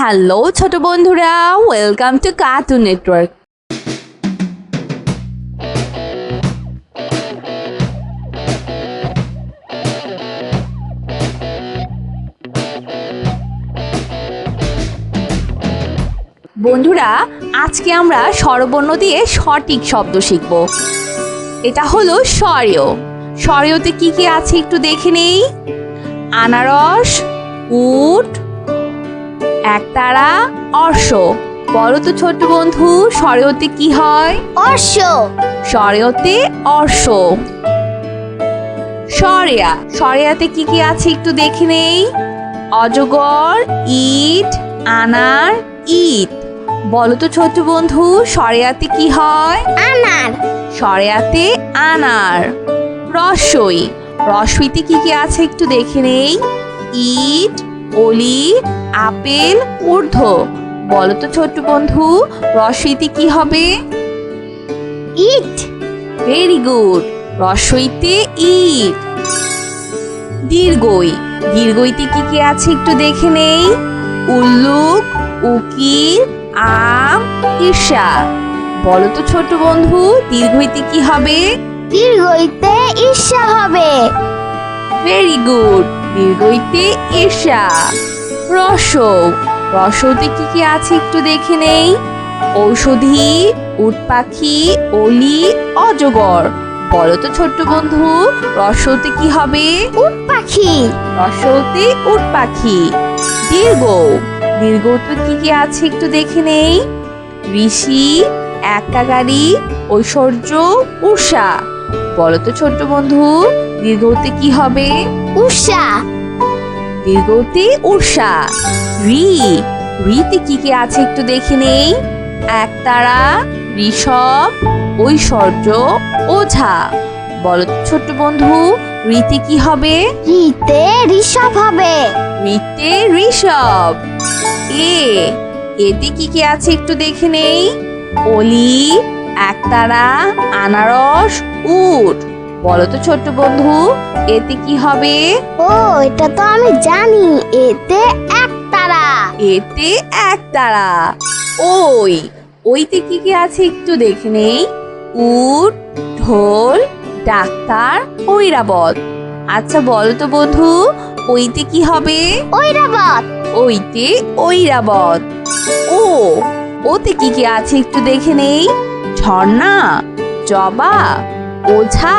Hello ছোট বন্ধুরা welcome to cartoon network বন্ধুরা, আজকে আমরা স্বরবর্ণ দিয়ে সঠিক শব্দ শিখব। এটা হলো স্বরীয়। স্বরীয়তে কি কি আছে একটু দেখে নেই? আনারস, উট একতারা অর্শ। বলো তো ছোট্ট বন্ধু স্বরীয়তে কি হয়? অর্শ। স্বরীয়তে অর্শ। সরেয়া সরেয়াতে কি কি আছে একটু দেখে নেই? অজগর ইট আনার ইট। বলো তো ছোট্ট বন্ধু সরেয়াতে কি হয়? আনার। সরেয়াতে আনার। রসই। রসইতে কি কি আছে একটু দেখে নেই? ইট অলি আপেল ঊর্ধ্ব। বলো তো ছোট্ট বন্ধু রসইতে কি হবে? ইট। ভেরি গুড রসইতে ইট। দীর্ঘই। দীর্ঘইতে কি কি আছে একটু দেখে নেই? উল্লুক উকিল আম ঈর্ষা। বলো তো ছোট বন্ধু দীর্ঘইতে কি হবে? দীর্ঘইতে ঈর্ষা হবে। ভেরি গুড দীর্ঘইতে ঈর্ষা রস রসতে কি কি আছে একটু দেখে নেই? ঔষধি উট পাখি অলি অজগর। বলো তো ছোট্ট বন্ধু রসতে কি হবে? উট পাখি রসতে উট পাখি দীর্ঘ। দীর্ঘতে কি কি আছে একটু দেখে নেই? ঋষি একাগারি ঐশ্বর্য উষা বলো তো ছোট্ট বন্ধু দীর্ঘতে কি হবে? উষা। দীর্ঘতে উষা। রি রিতে কি কি আছে একটু দেখে নেই? একতারা ঋষভ ঐশ্বর্য ওঝা। বলো তো ছোট্ট বন্ধু রীতি কি হবে? রিতে ঋষভ হবে। রিতে ঋষভ। এ এতে কি কি আছে একটু দেখে নেই? অলি একতারা আনারস উট। বলো তো ছোট্ট বন্ধু এতে কি হবে? ও এটা তো আমি জানি এতে একতারা। এতে একতারা। ওই ওইতে কি কি আছে একটু দেখে নেই? উট ঢোল ডাক্তার ঐরাবত। আচ্ছা বলো তো বন্ধু ওইতে কি হবে? ঐরাবত। ওইতে ঐরাবত। ও ওতে কি কি আছে একটু দেখে নেই? ঝর্ণা জবা ওঝা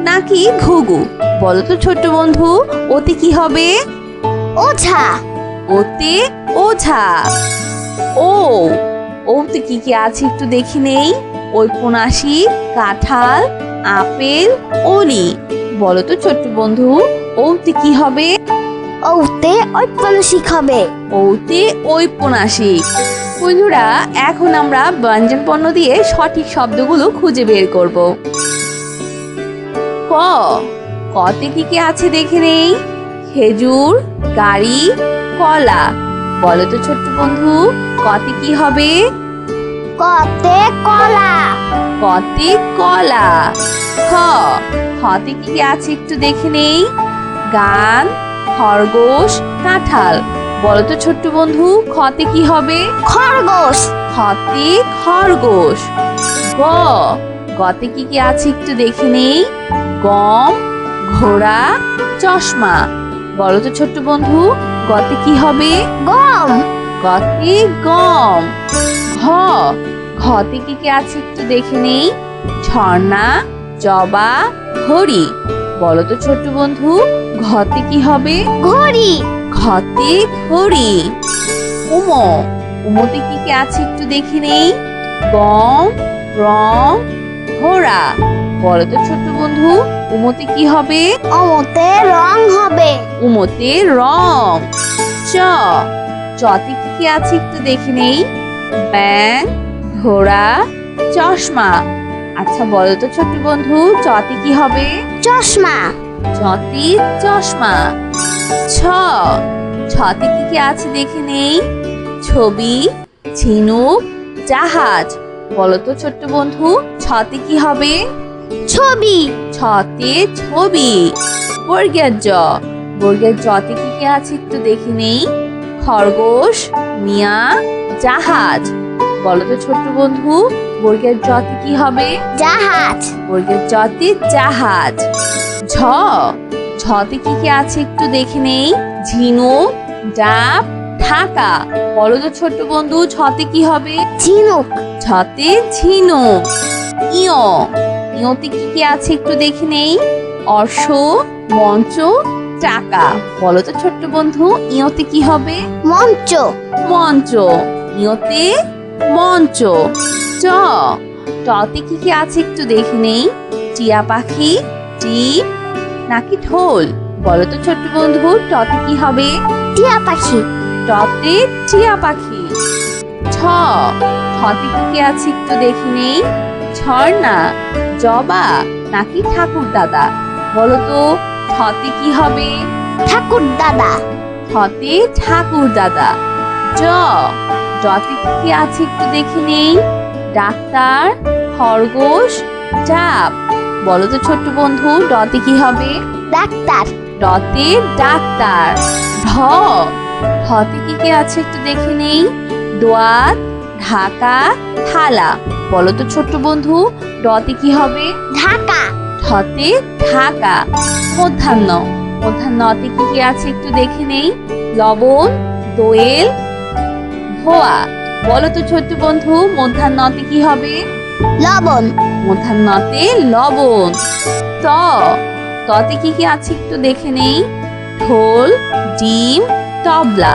নাকি ঘুঘু? বলো তো ছোট্ট বন্ধু ওতে কি হবে? ওঝা। ওতে ওঝা। ও ওতে কি কি আছে একটু দেখি নেই? ঐপনাশি কাঁঠাল আপেল অলি বলো তো ছোট্ট বন্ধু ওতে কি হবে? ওতে ঐপন্যাসিক হবে। ওতে ঐপনাশিক বন্ধুরা এখন আমরা ব্যঞ্জন পণ্য দিয়ে সঠিক শব্দগুলো খুঁজে বের করব। ক কতে কি কি আছে দেখে নেই? খেজুর গাড়ি কলা। বলো তো ছোট্ট বন্ধু কতে কি হবে? কতে কলা। কতে কলা। খ খতে কি কি আছে একটু দেখে নেই? গান খরগোশ কাঁঠাল। বলো তো ছোট্ট বন্ধু খতে কি হবে? খরগোশ। খতে খরগোশ। গ গতে কি কি আছে একটু দেখে নেই? গম ঘোড়া চশমা। বলো তো ছোট্ট বন্ধু গতে কি হবে? গম। গতে গম। ঘ ঘতে কি কি আছে একটু দেখে নেই? ঝর্ণা জবা ঘড়ি। বলো তো ছোট্ট বন্ধু ঘতে কি হবে? ঘড়ি। ঘতে ঘড়ি। উমো উমোতে কি কি আছে একটু দেখে নেই? গম রং ঘোড়া। বলো তো ছোট্ট বন্ধু উমোতে কি হবে? অমতে রং হবে। উমোতে রং। চ চতে কি কি আছে একটু দেখে নেই? ব্যাং ঘোড়া চশমা। আচ্ছা বলো তো ছোট্ট বন্ধু চতে কি হবে? চশমা। চতে চশমা। ছ ছতে কি কি আছে দেখে নেই? ছবি ঝিনুক জাহাজ। বলো তো ছোট্ট বন্ধু ছতে কি হবে? ছবি। ছতে ছবি। বর্গের জ বর্গের জতে কি কি আছে একটু দেখে নেই? খরগোশ মিয়া জাহাজ। বলো তো ছোট্ট বন্ধু বর্গের জতে কি হবে? জাহাজ। বর্গের জতে জাহাজ। ঝ ঝতে কি কি আছে একটু দেখে নেই? ঝিনুক ডাব ঢাকা। বলো তো ছোট্ট বন্ধু ঝতে কি হবে? ঝিনুক। ঝতে ঝিনুক। ইয় ইয়তে কি কি আছে একটু দেখে নেই? অর্শ মঞ্চ চাকা। বলো তো ছোট্ট বন্ধু ইয়তে কি হবে? মঞ্চ। মঞ্চ। ইয়তে মঞ্চ। চ। টতে কি কি আছে একটু দেখে নেই? টিয়া পাখি টিপ নাকি ঢোল? বলো তো ছোট্ট বন্ধু টতে কি হবে? টিয়া পাখি। টতে টিয়া পাখি। ছ। ছতে কি কি আছে একটু দেখে নেই? ঝর্ণা জবা নাকি ঠাকুর দাদা? বলো তো ছতে কি হবে? ঠাকুর দাদা। ছতে ঠাকুর দাদা। জ। জতে কি কি আছে একটু দেখে নেই। ডাক্তার খরগোশ ডাব বলো তো ছোট্ট বন্ধু ডতে কি হবে? ডাক্তার। ডতে ডাক্তার। ঢ। ঢতে কি কি আছে একটু দেখে নেই? দোয়াত ঢাকা থালা। বলো তো ছোট্ট বন্ধু ডতে কি হবে? ঢাকা। ঢতে ঢাকা। মধ্যাহ্ন। মধ্যাহ্নতে কি কি আছে একটু দেখে নেই? লবণ দোয়েল ধোয়া বলো তো ছোট্ট বন্ধু মধ্যাহ্নতে কি হবে? লবণ। মধ্যাহ্নতে লবণ। ত ততে কি কি আছে একটু দেখে নেই? ঢোল ডিম তবলা।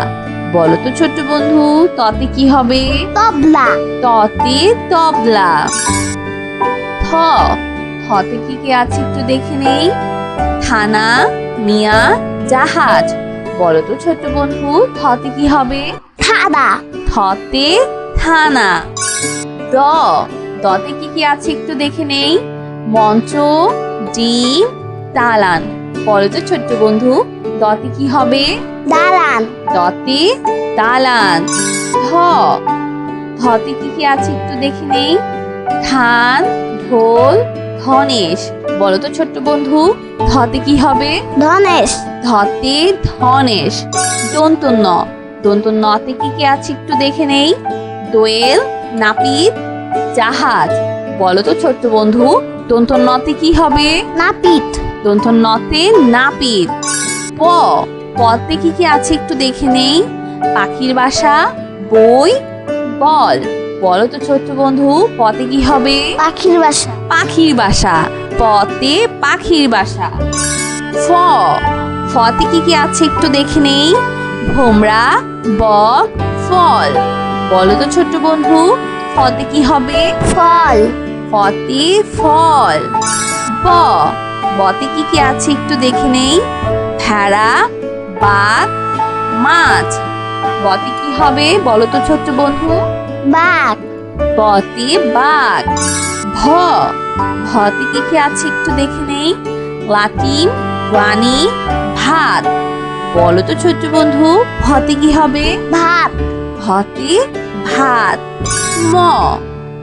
বলো তো ছোট্ট বন্ধু ততে কি হবে? তবলা। ততে তবলা। থ থতে কি কি আছে একটু দেখে নেই? থানা মিয়া জাহাজ। বলো তো ছোট্ট বন্ধু থতে কি হবে? থানা থতে থানা। দ দতে কি কি আছে একটু দেখে নেই? মঞ্চ ডিম তালান বলো তো ছোট্ট বন্ধু দতে কি হবে? দালান। দতে দালান। ধ ধতে কি কি আছে একটু দেখে নেই? ধান ঢোল ধনেশ। বলো তো ছোট্ট বন্ধু ধতে কি হবে? ধনেশ। ধতে ধনেশ। দন্ত ন দন্ত নতে কি কি আছে একটু দেখে নেই? দোয়েল নাপিত জাহাজ। বলো তো ছোট্ট বন্ধু দন্ত নতে কি হবে? নাপিত। দন্ত নতে নাপিত। প পতে কি কি আছে একটু দেখে নেই? পাখির বাসা বই বল। বলো তো ছোট্ট বন্ধু পতে কি হবে? পাখির বাসা। পাখির বাসা। পতে পাখির বাসা। ফ ফতে কি কি আছে একটু দেখে নেই? ভোমরা বক ফল। বলো তো ছোট্ট বন্ধু ফতে কি হবে? ফল। ফতে ফল। ব। বতে কি কি আছে একটু দেখে নেই? ভেড়া বাঘ মাছ। বতে কি হবে বলো তো ছোট্ট বন্ধু? বাঘ। বতে বাঘ। ভ। ভতে কি কি আছে একটু দেখে নেই? লাটিম রানী ভাত। বলো তো ছোট্ট বন্ধু ভতে কি হবে? ভাত। ভতে? ভাত। ম।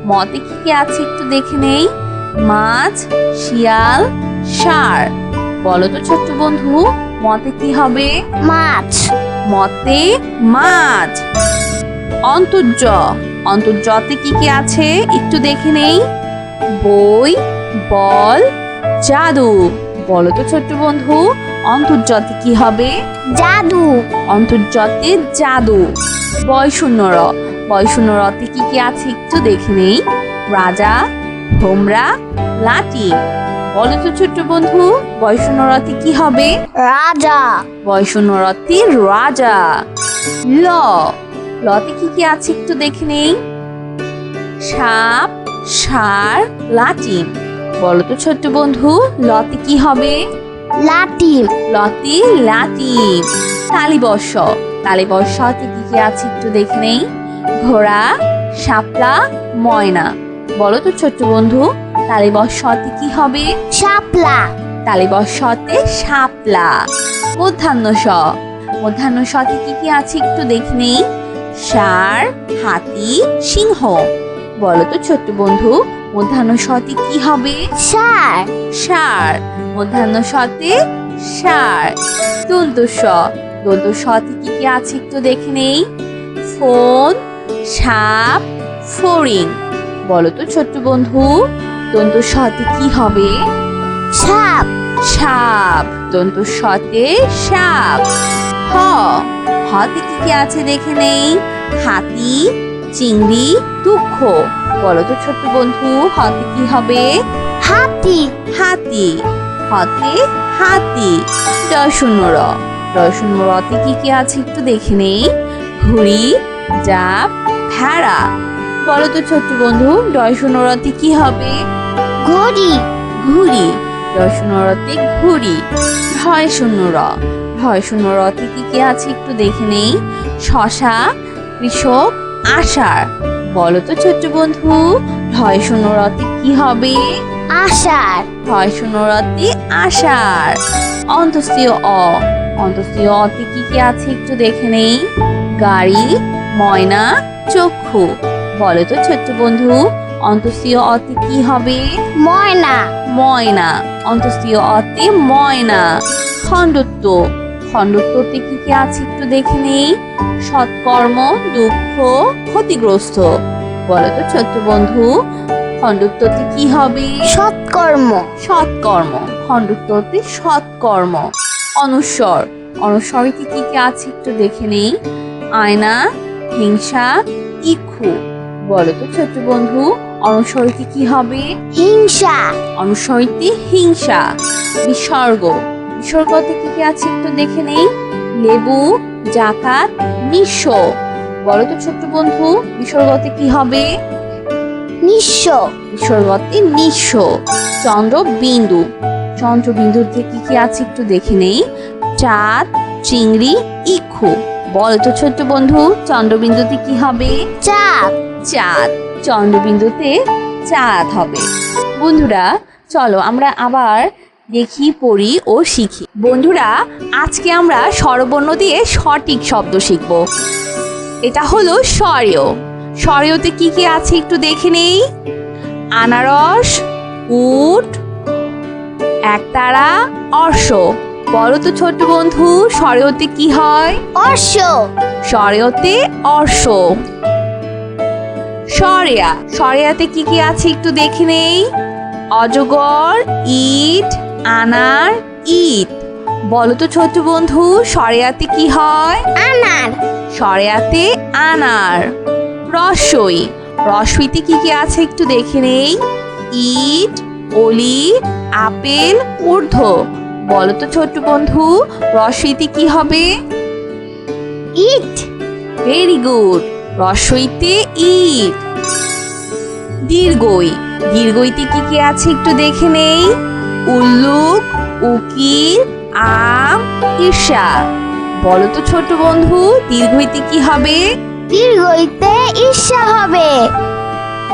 মতে কি কি আছে একটু দেখে নেই? মাছ শিয়াল ষাঁড়। বলো তো ছোট্ট বন্ধু মতে কি হবে? মাছ। মতে মাছ। অন্তর্য। অন্তর্যতে কি কি আছে একটু দেখে নেই? বই বল জাদু। বলো তো ছোট্ট বন্ধু অন্তর্যতে কি হবে? জাদু। অন্তর্যতে জাদু। বয়শূন্য র। বয়শূন্য রতে কি কি আছে একটু দেখে নেই। রাজা ভোমরা লাঠি। বলো তো ছোট্ট বন্ধু বয়শূন্য রতে কি হবে? রাজা। বয়শূন্য রতে রাজা। ল। লতে কি কি আছে একটু দেখে নেই? সাপ সার লাটিম বলো তো ছোট্ট বন্ধু লতে কি হবে? লাটিম লতি লাটিম তালিবর্ষ তালিবর্ষতে কি কি আছে একটু দেখে নেই? ঘোড়া শাপলা ময়না। বলো তো ছোট্ট বন্ধু তালিবর্ষতে কি হবে? শাপলা। তালিবর্ষতে শাপলা। মধ্যাহ্ন স মধ্যাহ্ন সতে কি কি আছে একটু দেখে নেই? ষাঁড় হাতি সিংহ। বলো তো ছোট্ট বন্ধু মধ্যাহ্ন সতে কি হবে? সার। সার। মধ্যাহ্ন সতে ষাঁড় দন্ত স। দন্ত সতে কি কি আছে একটু দেখে নেই? ফোন সাপ ফড়িং বলো তো ছোট্ট বন্ধু দন্ত সতে কি হবে? সাপ। সাপ। দন্ত সতে সাপ। হ। হতে কি কি আছে দেখে নেই? হাতি চিংড়ি দুঃখ। বলো তো ছোট্ট বন্ধু হতে কি হবে? হাতি। হাতি। হতে হাতি। শূন্য র রতে কি কি আছে একটু দেখে নেই? ঘুড়ি জাপ ভেড়া। বলো তো ছোট্ট বন্ধু ডয় শূন্য রতে কি হবে? ঘুড়ি। ঘুড়ি। ডয় শূন্য রতে ঘুড়ি। ঢয় শূন্য র ঢয় শূন্য রতে কি কি আছে একটু দেখে নেই? শশা কৃষক আষাঢ় বলো তো ছোট্ট বন্ধু ঢয় শূন্য রতে কি হবে? আষাঢ় হয় শূন্যরাতি আষাঢ় অন্তস্তীয় অ। অন্তস্তীয় অতে কি কি আছে একটু দেখে নেই? গাড়ি ময়না চক্ষু। বলো তো ছোট্ট বন্ধু অন্তস্তীয় অতে কি হবে? ময়না। ময়না। অন্তস্তীয় অতে ময়না। খণ্ডত্ব। খণ্ডত্বতে কি কি আছে একটু দেখে নেই। সৎকর্ম দুঃখ ক্ষতিগ্রস্ত। বলো তো ছোট্ট বন্ধু খণ্ডত্বতে কি হবে? সৎকর্ম। সৎকর্ম। খণ্ডত্বতে সৎকর্ম। অনুস্বর অনুস্বরিতে কি কি আছে একটু দেখে নেই। আয়না হিংসা ইক্ষু। বলো তো ছোট্ট বন্ধু অনুস্বরিতে কি হবে? হিংসা। অনুস্বরিতে হিংসা। বিসর্গ। বিসর্গতে কি কি আছে একটু দেখে নেই? লেবু জাকাত নিঃস্ব বলো তো ছোট্ট বন্ধু বিসর্গতে কি হবে? নিঃস্ব বিসর্গতে নিঃস্ব চন্দ্রবিন্দু চন্দ্রবিন্দুতে কি কি আছে একটু দেখে নেই? চাঁদ চিংড়ি ইক্ষু। বল তো ছোট্ট বন্ধু চন্দ্রবিন্দুতে কি হবে? চাঁদ। চাঁদ। চন্দ্রবিন্দুতে চাঁদ হবে। বন্ধুরা চলো আমরা আবার দেখি পড়ি ও শিখি। বন্ধুরা আজকে আমরা স্বরবর্ণ দিয়ে সঠিক শব্দ শিখব। এটা হলো স্বরেয়। স্বরেয়তে কি কি আছে একটু দেখে নেই? আনারস উট একতারা অর্শ। বলো তো ছোট্ট বন্ধু স্বরেয়তে কি হয়? অর্শ। স্বরেয়তে অর্শ। সরেয়া। সরেয়াতে কি কি আছে একটু দেখে নেই? অজগর ইট আনার ইট বলো তো ছোট্ট বন্ধু সরেয়াতে কি হয়? আনার। সরেয়াতে আনার। রসই। রসইতে কি কি আছে একটু দেখে নেই? ইট অলি আপেল ঊর্ধ্ব। বলো তো ছোট্ট বন্ধু রসইতে কি হবে? ইট। ভেরি গুড রসইতে ইট। দীর্ঘই দীর্ঘইতে কি কি আছে একটু দেখে নেই? উল্লুক উকিল আম ঈর্ষা। বলো তো ছোট বন্ধু দীর্ঘইতে কি হবে? দীর্ঘইতে ঈর্ষা হবে।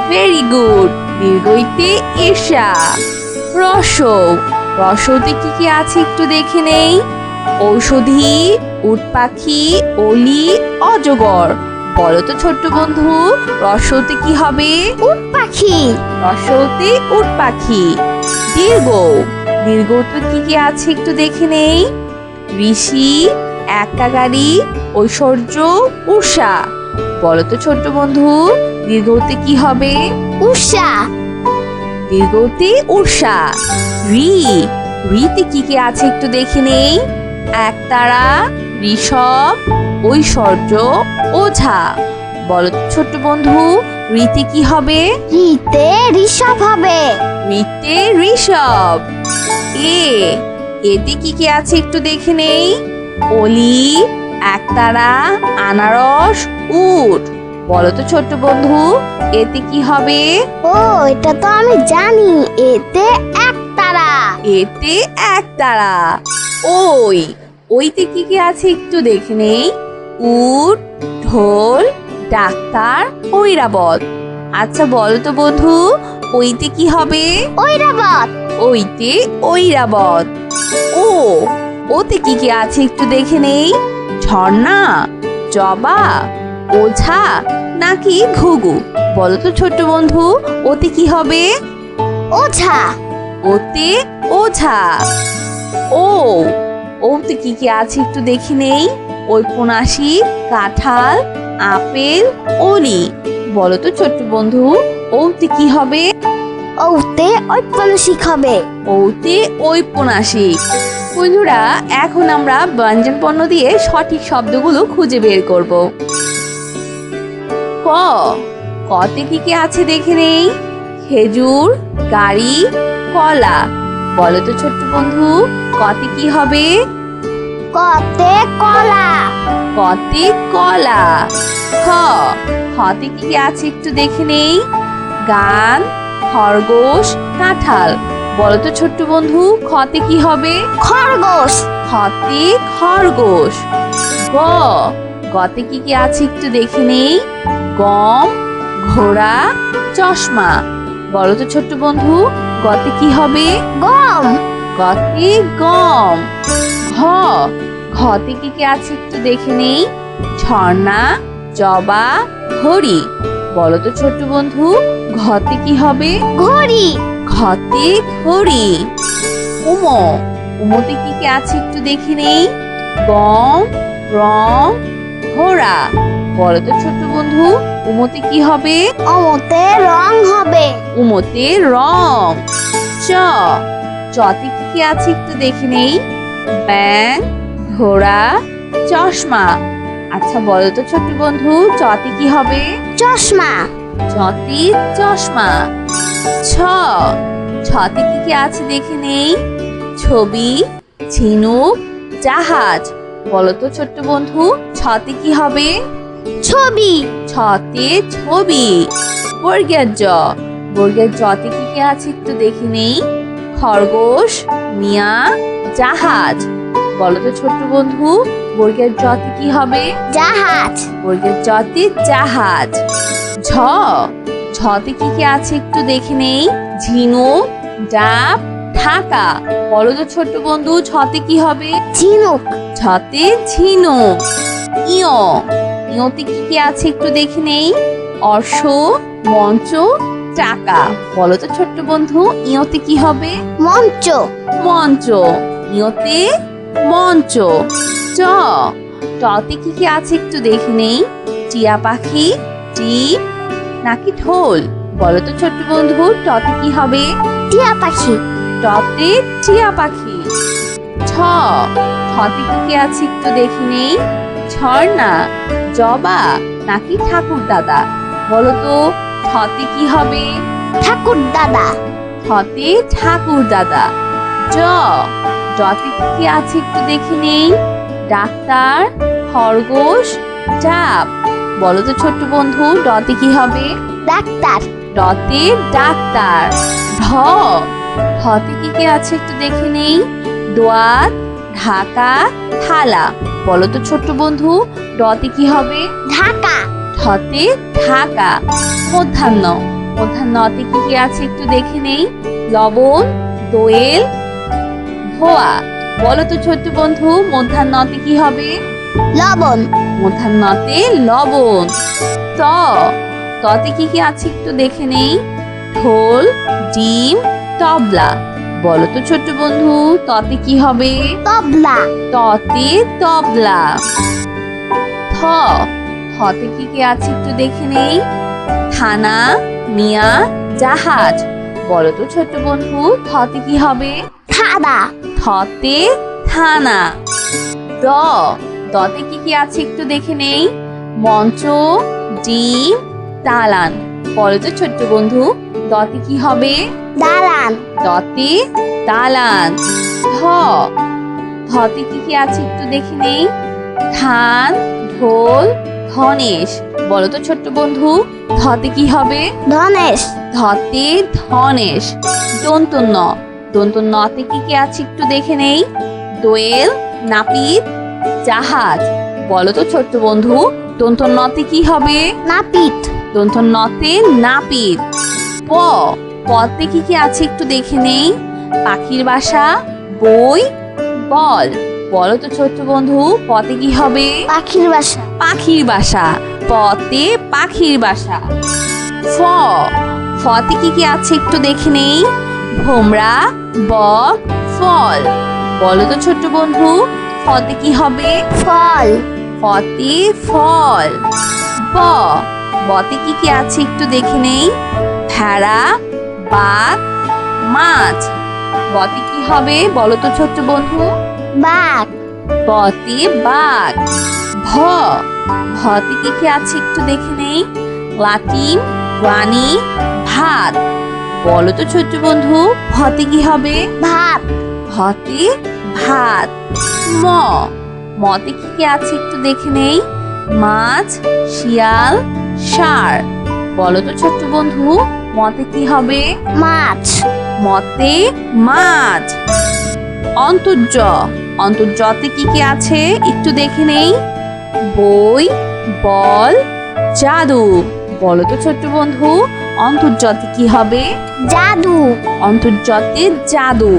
ভেরি গুড দীর্ঘইতে ঈর্ষা। রসৌ রসৌতে কি কি আছে একটু দেখে নেই? ঔষধি উটপাখি অলি অজগর। বলো তো ছোট্ট বন্ধু রসৌতে কি হবে? উট পাখি। রসৌতে উট পাখি। দীর্ঘ। দীর্ঘতে কি কি আছে একটু দেখে নেই? ঋষি একাগারি ঐশ্বর্য উষা বলো তো ছোট্ট বন্ধু দীর্ঘতে কি হবে? উষা দীর্ঘতে উষা রি। রিতে কি কি আছে একটু দেখে নেই? একতারা ঋষভ ঐশ্বর্য ওঝা। বলো তো ছোট্ট বন্ধু রিতে কি হবে? রিতে ঋষভ হবে। রিতে ঋষভ। এ এতে কি কি আছে একটু দেখে নেই? অলি একতারা আনারস উট। বলো তো ছোট্ট বন্ধু এতে কি হবে? ও এটা তো আমি জানি এতে একতারা। এতে এক তারা ওই ওইতে কি কি আছে একটু দেখে নেই? উট ঢোল ডাক্তার ঐরাবত। আচ্ছা বলো তো বন্ধু ওইতে কি হবে? ঐরাবত। ওইতে ঐরাবত। ও ওতে কি কি আছে একটু দেখে নেই? ঝর্ণা জবা ওঝা নাকি ঘুঘু? বলো তো ছোট্ট বন্ধু ওতে কি হবে? ওঝা। ওতে ওঝা। ও ওতে কি কি আছে একটু দেখে নেই? ঐপনাশি কাঁঠাল আপেল ওলি বলো তো ছোট্ট বন্ধু ওতে কি হবে? ওতে ঐপন্যাসিক হবে। ওতে ঐপনাসিক বন্ধুরা এখন আমরা ব্যঞ্জন পণ্য দিয়ে সঠিক শব্দগুলো খুঁজে বের করব। ক। কতে কি কি আছে দেখে নেই? খেজুর গাড়ি কলা। বলো তো ছোট্ট বন্ধু কতে কি হবে? কতে কলা। কতে কলা। খ খতে কি কি আছে একটু দেখে নেই? গান খরগোশ কাঁঠাল। বলো তো ছোট্ট বন্ধু খতে কি হবে? খরগোশ। খতে খরগোশ। গ গতে কি কি আছে একটু দেখে নেই? গম ঘোড়া চশমা। বলো তো ছোট্ট বন্ধু গতে কি হবে? গম। গতে গম ঘ ঘতে কি কি আছে একটু দেখে নেই? ঝর্ণা জবা ঘড়ি। বলো তো ছোট্ট বন্ধু ঘতে কি হবে? ঘড়ি। ঘতে ঘড়ি। উমো উমোতে কি কি আছে একটু দেখে নেই? গম রং ঘোড়া। বলো তো ছোট্ট বন্ধু উমোতে কি হবে? অমতে রং হবে। উমোতে রং। চ চতে কি কি আছে একটু দেখে নেই? ব্যাং ঘোড়া চশমা। আচ্ছা বলো তো ছোট্ট বন্ধু চতে কি হবে? চশমা। ছতে চশমা। ছ। ছতে কি কি আছে দেখে নেই? ছবি ঝিনুক জাহাজ। বলো তো ছোট্ট বন্ধু ছতে কি হবে? ছবি। ছতে ছবি। বর্গের জ। বর্গের জতে কি কি আছে একটু দেখে নেই? খরগোশ মিয়া জাহাজ। বলো তো ছোট্ট বন্ধু বর্গের জতে কি হবে? জাহাজ। বর্গের জতে জাহাজ। ঝ। ঝতে কি কি আছে একটু দেখে নেই? ঝিনুক ডাব ঢাকা। বলো তো ছোট্ট বন্ধু ছতে কি হবে? ঝিনুক ছতে ঝিনুক ইয়। ইয়তে কি কি আছে একটু দেখে নেই? অর্শ মঞ্চ টাকা। বলো তো ছোট্ট বন্ধু ইয়তে কি হবে? মঞ্চ। মঞ্চ। ইয়তে মঞ্চ। চ। টতে কি কি আছে একটু দেখে নেই? টিয়া পাখি টিপ নাকি ঢোল? বলো তো ছোট্ট বন্ধু টতে কি হবে? টিয়া পাখি। টতে টিয়া পাখি। ছ। ছতে কি কি আছে একটু দেখে নেই? ঝর্ণা জবা নাকি ঠাকুর দাদা বলো তো কি হবে? ঠাকুর দাদা। ঠাকুর দাদা। জ জতে কি কি আছে একটু দেখে নেই? ডাক্তার খরগোশ ডাব। বলো তো ছোট্ট বন্ধু ডতে কি হবে? ডাক্তার। ডতে ডাক্তার। ঢ ঢতে কি কি আছে একটু দেখে নেই? দোয়াত ঢাকা থালা। বলো তো ছোট্ট বন্ধু ডতে কি হবে? ঢাকা। ঢতে ঢাকা মধ্যাহ্ন। মধ্যাহ্নতে কি কি আছে একটু দেখে নেই? লবণ দোয়েল ধোয়া। বলো তো ছোট্ট বন্ধু মধ্যাহ্নতে কি হবে? লবণ। মধ্যাহ্নতে লবণ। ত। ততে কি কি আছে একটু দেখে নেই? ঢোল ডিম তবলা। বলো তো ছোট্ট বন্ধু ততে কি হবে? তবলা। ততে তবলা। থ। থতে কি কি আছে একটু দেখে নেই? থানা মিয়া জাহাজ। বলো তো ছোট্ট বন্ধু থতে কি হবে? থানা। থতে থানা। দ দতে কি কি আছে একটু দেখে নেই? মঞ্চ ডিম তালান বলো তো ছোট্ট বন্ধু দতে কি হবে? দালান। দতে তালান ধ ধতে কি কি আছে একটু দেখে নেই? ধান ঢোল ধনেশ। বলো তো ছোট্ট বন্ধু ধতে কি হবে? ধনেশ। ধতে ধনেশ। দন্তন্য। দন্তন্যতে কি কি আছে একটু দেখে নেই? দোয়েল নাপিত জাহাজ। বলো তো ছোট্ট বন্ধু দন্তন্যতে কি হবে? নাপিত। দন্তন্যতে নাপিত। প। পতে কি কি আছে একটু দেখে নেই? পাখির বাসা বই বল। বলো তো ছোট্ট বন্ধু পতে কি হবে? পাখির বাসা। পাখির বাসা। পতে পাখির বাসা। ফ ফতে কি কি আছে একটু দেখে নেই? ভোমরা বক ফল। বলো তো ছোট্ট বন্ধু ফতে কি হবে? ফল। ফতে ফল। ব বতে কি কি আছে একটু দেখে নেই? ভেড়া বাঘ মাছ। বতে কি হবে? বলো তো ছোট্ট বন্ধু। বাঘ। বতে বাঘ। ভ। ভতে কি কি আছে একটু দেখে নেই? লাটিম রানী ভাত। বলো তো ছোট্ট বন্ধু ভতে কি হবে? ভাত। ভতে ভাত। ম। মতে কি কি আছে একটু দেখে নেই? মাছ শিয়াল ষাঁড়। বলো তো ছোট্ট বন্ধু মতে কি হবে? মাছ। মতে মাছ। অন্তর্য। অন্তর্জতে কি কি আছে একটু দেখে নেই? বই বল জাদু। বলো তো ছোট্ট বন্ধু অন্তর্জতে কি হবে? জাদু। অন্তর্জতে জাদু।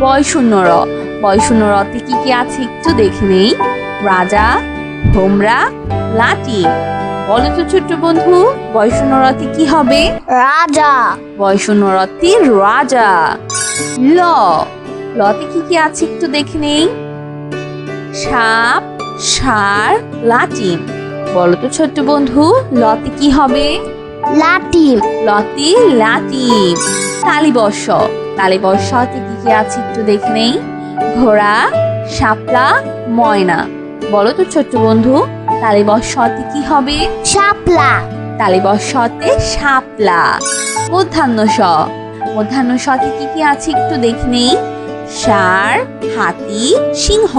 বয়শূন্য র বয়শূন্য রতে কি কি আছে একটু দেখে নেই? রাজা ভোমরা লাঠি। বলো তো ছোট্ট বন্ধু বয়শূন্য রতে কি হবে? রাজা। বয়শূন্য রতে রাজা। ল। লতে কি কি আছে একটু দেখে নেই? সাপ সার লাটিম বলো তো ছোট্ট বন্ধু লতে কি হবে? লাটিম লতি লাটিম তালিবর্ষ। তালিবর্ষতে কি কি আছে একটু দেখে নেই? ঘোড়া শাপলা ময়না। বলো তো ছোট্ট বন্ধু তালিবর্ষতে কি হবে? শাপলা। তালিবর্ষতে শাপলা। মধ্যাহ্ন স মধ্যাহ্ন সতে কি কি আছে একটু দেখে নেই? ষাঁড় হাতি সিংহ।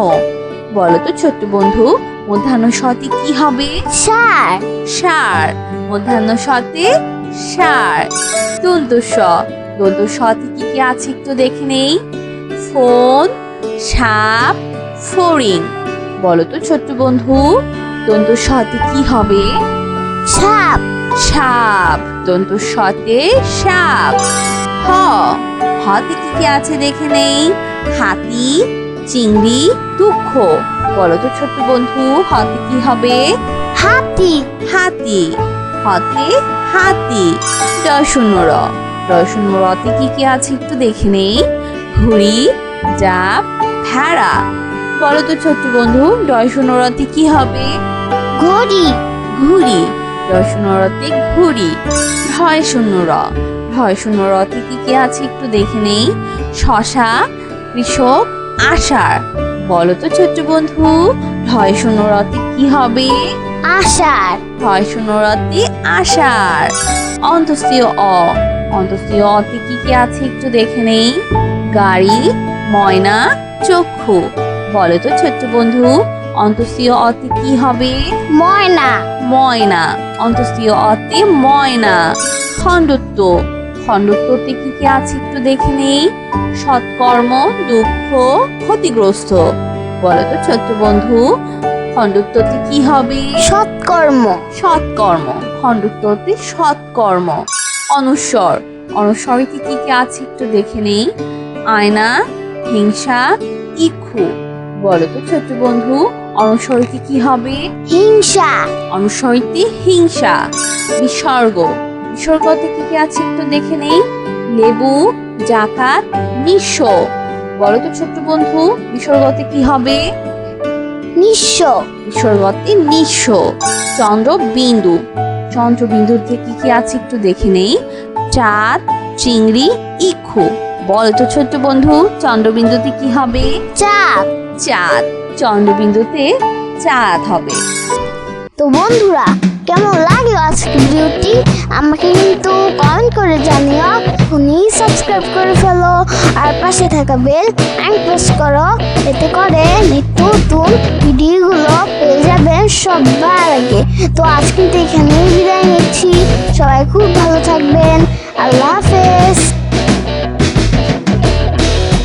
বলো তো ছোট্ট বন্ধু মধ্যাহ্ন সতে কি হবে? সার ষাঁড়। মধ্যাহ্ন সতে ষাঁড়। দন্তস্ব দন্তস্বতে কি কি আছে একটু দেখে নেই। ফোন সাপ ফড়িং বলো তো ছোট্ট বন্ধু দন্তস্বতে কি হবে? সাপ। সাপ। দন্তস্বতে সাপ। হ। হতে কি আছে দেখে নেই? হাতি চিংড়ি দুঃখ। বলো তো ছোট্ট বন্ধু হতে কি হবে? হাতি। হাতি। হতে হাতি। দশূন্য র দশূন্য রতে কি কি আছে একটু দেখে নেই? ঘুড়ি জাপ ভেড়া। বলো তো ছোট্ট বন্ধু দশূন্য রতে কি হবে? ঘুড়ি। ঘুড়ি। দশূন্য রতে ঘুড়ি। ঢয় শূন্য র। ঢয় শূন্য রতে কি কি আছে একটু দেখে নেই? শশা কৃষক আষাঢ়। বলো তো ছোট্ট বন্ধু ঢয় শূন্য রতে কি হবে? আষাঢ়। হয় শূন্যরাতি আষাঢ়। অন্তস্তীয় অ অন্তস্তীয় অতে কি কি আছে একটু দেখে নেই? গাড়ি ময়না চক্ষু। বলো তো ছোট্ট বন্ধু অন্তস্তীয় অতে কি হবে? ময়না। ময়না অন্তস্তীয় অতে ময়না। খণ্ডত্ব খণ্ডত্বতে কি কি আছে একটু দেখে নেই। সৎকর্ম দুঃখ ক্ষতিগ্রস্ত। বলো তো ছোট্ট বন্ধু খণ্ডত্বতে কি হবে? সৎকর্ম। সৎকর্ম। খণ্ডত্বতে সৎকর্ম। অনুস্বর। অনুস্বরিতে কি কি আছে একটু দেখে নেই। আয়না হিংসা ইক্ষু। বলো তো ছোট্ট বন্ধু অনুস্বরিতে কি হবে? হিংসা। অনুসরিতে হিংসা। বিসর্গ। বিসর্গতে কি কি আছে একটু দেখে নেই? লেবু জাকাত নিঃস্ব বলো তো ছোট্ট বন্ধু বিসর্গতে কি হবে? নিঃস্ব বিসর্গতে নিঃস্ব চন্দ্রবিন্দু চন্দ্রবিন্দুতে কি কি আছে একটু দেখে নেই? চাঁদ চিংড়ি ইক্ষু। বলো তো ছোট্ট বন্ধু চন্দ্রবিন্দুতে কি হবে? চাঁদ। চাঁদ। চন্দ্রবিন্দুতে চাঁদ হবে। তো বন্ধুরা কেমন লাগল আজকের ভিডিওটি? আমাকে কিন্তু কমেন্ট করে জানিও। উনি সাবস্ক্রাইব করে ফেলো। আর পাশে থাকা বেল আইন প্রেস করো। এতে করে নিত্য নতুন ভিডিওগুলো পেয়ে যাবেন সবার আগে। তো আজ কিন্তু এখানেই বিদায় নিচ্ছি। সবাই খুব ভালো থাকবেন। আল্লাহ